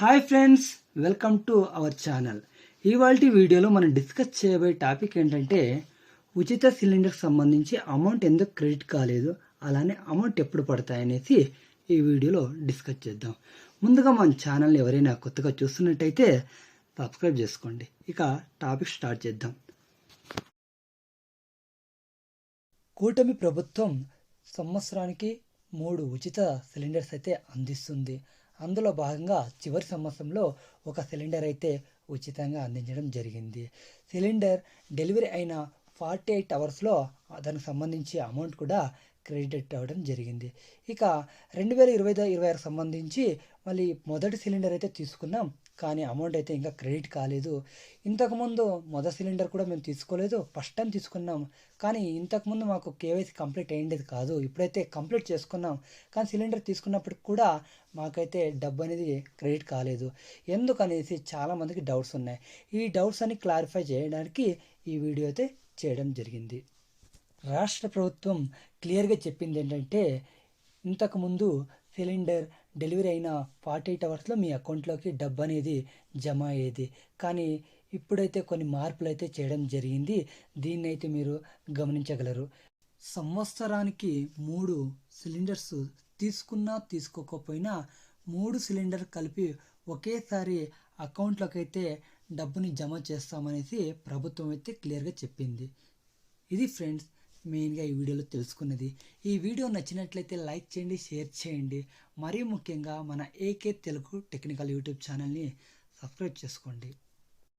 Hi friends welcome to our channel ఇవాళ వీడియోలో మనం డిస్కస్ చేయబోయే టాపిక్ ఏంటంటే ఉచిత సిలిండర్కి సంబంధించి అమౌంట్ ఎందుకు క్రెడిట్ కాలేదు అలానే అమౌంట్ ఎప్పుడు పడతాయనేసి ఈ వీడియోలో డిస్కస్ చేద్దాం. ముందుగా మన ఛానల్ని ఎవరైనా కొత్తగా చూస్తున్నట్టయితే సబ్స్క్రైబ్ చేసుకోండి. ఇక టాపిక్ స్టార్ట్ చేద్దాం. కూటమి ప్రభుత్వం సంవత్సరానికి మూడు ఉచిత సిలిండర్స్ అయితే అందిస్తుంది. అందులో భాగంగా చివరి సంవత్సరంలో ఒక సిలిండర్ అయితే ఉచితంగా అందించడం జరిగింది. సిలిండర్ డెలివరీ అయిన ఫార్టీ ఎయిట్ అవర్స్లో దానికి సంబంధించి అమౌంట్ కూడా క్రెడిట్ అవ్వడం జరిగింది. ఇక రెండు వేల ఇరవై ఇరవై ఆరు సంబంధించి మళ్ళీ మొదటి సిలిండర్ అయితే తీసుకున్నాం. కానీ అమౌంట్ అయితే ఇంకా క్రెడిట్ కాలేదు. ఇంతకుముందు మొదటి సిలిండర్ కూడా మేము తీసుకోలేదు. ఫస్ట్ టైం తీసుకున్నాం కానీ ఇంతకుముందు మాకు కేవైసీ కంప్లీట్ అయ్యేది కాదు. ఇప్పుడైతే కంప్లీట్ చేసుకున్నాం. కానీ సిలిండర్ తీసుకున్నప్పటికి కూడా మాకైతే డబ్బు అనేది క్రెడిట్ కాలేదు. ఎందుకనేసి చాలామందికి డౌట్స్ ఉన్నాయి. ఈ డౌట్స్ అని క్లారిఫై చేయడానికి ఈ వీడియో అయితే చేయడం జరిగింది. రాష్ట్ర ప్రభుత్వం క్లియర్గా చెప్పింది ఏంటంటే ఇంతకుముందు సిలిండర్ డెలివరీ అయిన ఫార్టీ ఎయిట్ అవర్స్లో మీ అకౌంట్లోకి డబ్బు అనేది జమ అయ్యేది. కానీ ఇప్పుడైతే కొన్ని మార్పులు అయితే చేయడం జరిగింది. దీన్ని అయితే మీరు గమనించగలరు. సంవత్సరానికి మూడు సిలిండర్స్ తీసుకున్నా తీసుకోకపోయినా మూడు సిలిండర్ కలిపి ఒకేసారి అకౌంట్లోకి అయితే డబ్బుని జమ చేస్తామనేసి ప్రభుత్వం అయితే క్లియర్గా చెప్పింది. ఇది ఫ్రెండ్స్ మెయిన్గా ఈ వీడియోలో తెలుసుకున్నది. ఈ వీడియో నచ్చినట్లయితే లైక్ చేయండి షేర్ చేయండి. మరీ ముఖ్యంగా మన ఏకే తెలుగు టెక్నికల్ యూట్యూబ్ ఛానల్ని సబ్స్క్రైబ్ చేసుకోండి.